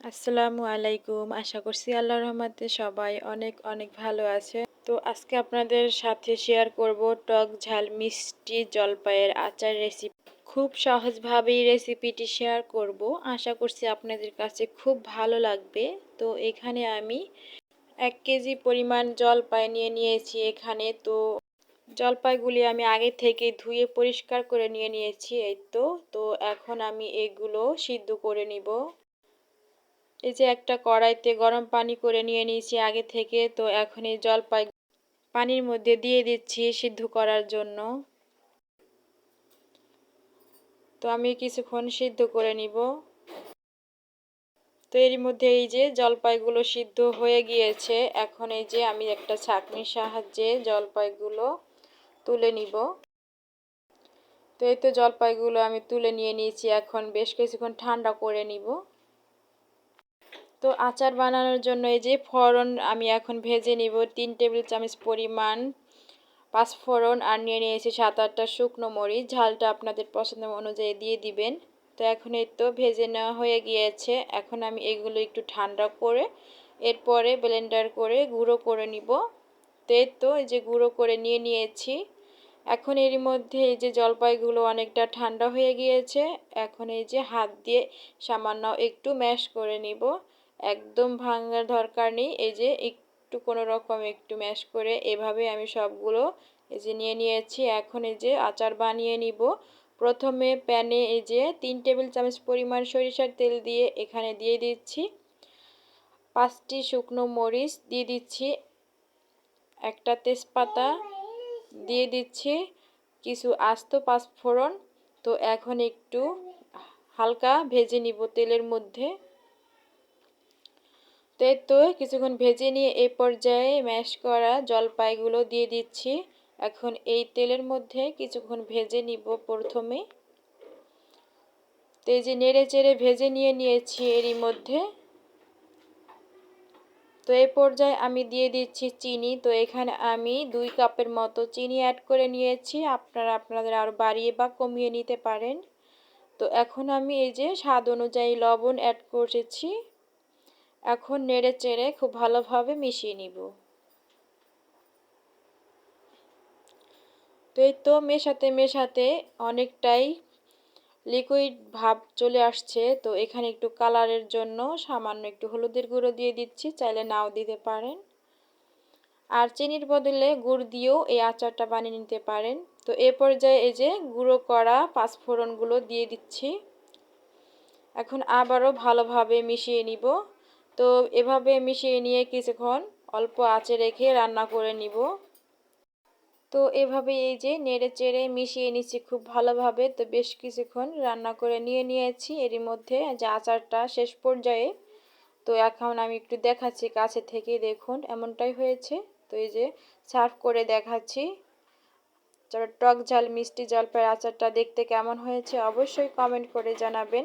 আসসালামু আলাইকুম। আশা করছি আল্লাহ রহমতে সবাই অনেক অনেক ভালো আছে। তো আজকে আপনাদের সাথে শেয়ার করব টক ঝাল মিষ্টি জলপাইয়ের আচার রেসিপি খুব সহজভাবেই রেসিপিটি শেয়ার করব। আশা করছি আপনাদের কাছে খুব ভালো লাগবে। তো এখানে আমি এক কেজি পরিমাণ জলপাই নিয়ে নিয়েছি এখানে। তো জলপাইগুলি আমি আগে থেকে ধুয়ে পরিষ্কার করে নিয়ে নিয়েছি, এই তো। তো এখন আমি এগুলো সিদ্ধ করে নিব। এই যে একটা কড়াইতে গরম পানি করে নিয়ে নিয়েছি আগে থেকে, তো এখন এই জলপাই পানির মধ্যে দিয়ে দিচ্ছি সিদ্ধ করার জন্য। তো আমি কিছুক্ষণ সিদ্ধ করে নিব। তো এর মধ্যে এই যে জলপাইগুলো সিদ্ধ হয়ে গিয়েছে, এখন এই যে আমি একটা ছাঁকনির সাহায্যে জলপাইগুলো তুলে নিব। তো এই তো জলপাইগুলো আমি তুলে নিয়ে নিয়েছি, এখন বেশ কিছুক্ষণ ঠান্ডা করে নিব। তো আচার বানানোর জন্য এই যে ফোড়ন আমি এখন ভেজে নিব। তিন টেবিল চামচ পরিমাণ পাঁচ ফোড়ন আর নিয়ে নিয়েছি সাত আটটা শুকনো মরিচ। ঝালটা আপনাদের পছন্দ অনুযায়ী দিয়ে দিবেন। তো এখন এই তো ভেজে নেওয়া হয়ে গিয়েছে। এখন আমি এগুলো একটু ঠান্ডা করে এরপরে ব্লেন্ডার করে গুঁড়ো করে নিব। তো এই তো এই যে গুঁড়ো করে নিয়ে নিয়েছি। এখন এর মধ্যে এই যে জলপাইগুলো অনেকটা ঠান্ডা হয়ে গিয়েছে। এখন এই যে হাত দিয়ে সামান্য একটু ম্যাশ করে নিব। একদম ভাঙার দরকার নেই। এই যে একটু কোনো রকম একটু ম্যাশ করে এভাবে আমি সবগুলো এই যে নিয়ে নিয়েছি। এখন এই যে আচার বানিয়ে নিব। প্রথমে প্যানে এই যে তিন টেবিল চামচ পরিমাণ সরিষার তেল দিয়ে এখানে দিয়ে দিচ্ছি। পাঁচটি শুকনো মরিচ দিয়ে দিচ্ছি। একটা তেজপাতা দিয়ে দিচ্ছি। কিছু আস্ত পাঁচফোড়ন। তো এখন একটু হালকা ভেজে নিব তেলের মধ্যে। তো তো কিছুক্ষণ ভেজে নিয়ে এই পর্যায়ে ম্যাশ করা জলপাইগুলো দিয়ে দিচ্ছি। এখন এই তেলের মধ্যে কিছুক্ষণ ভেজে নিব প্রথমে। তো এই যে নেড়ে চেড়ে ভেজে নিয়ে নিয়েছি এরই মধ্যে। তো এই পর্যায়ে আমি দিয়ে দিচ্ছি চিনি। তো এখানে আমি দুই কাপের মতো চিনি অ্যাড করে নিয়েছি। আপনারা আপনাদের আরও বাড়িয়ে বা কমিয়ে নিতে পারেন। তো এখন আমি এই যে স্বাদ অনুযায়ী লবণ অ্যাড করেছি। এখন নেড়ে চেড়ে খুব ভালোভাবে মিশিয়ে নিব। তো এই তো মেশাতে মেশাতে অনেকটাই লিকুইড ভাব চলে আসছে। তো এখানে একটু কালারের জন্য সামান্য একটু হলুদের গুঁড়ো দিয়ে দিচ্ছি, চাইলে নাও দিতে পারেন। আর চিনির বদলে গুড় দিয়েও এই আচারটা বানিয়ে নিতে পারেন। তো এ পর্যায়ে এই যে গুঁড়ো করা পাঁচফোড়নগুলো দিয়ে দিচ্ছি। এখন আবারও ভালোভাবে মিশিয়ে নিব। তো এভাবে মিশিয়ে নিয়ে কিছুক্ষণ অল্প আঁচে রেখে রান্না করে নিব। তো এভাবে এই যে নেড়ে চেড়ে মিশিয়ে নিচ্ছি খুব ভালোভাবে, তো বেশ কিছুক্ষণ রান্না করে নিয়ে নিয়েছি। এরই মধ্যে যে আচারটা শেষ পর্যায়ে, তো এখন আমি একটু দেখাচ্ছি কাছে থেকে দেখুন এমনটাই হয়েছে। তো এই যে সার্ভ করে দেখাচ্ছি। টক ঝাল, মিষ্টি জলপাইয়ের আচারটা দেখতে কেমন হয়েছে অবশ্যই কমেন্ট করে জানাবেন।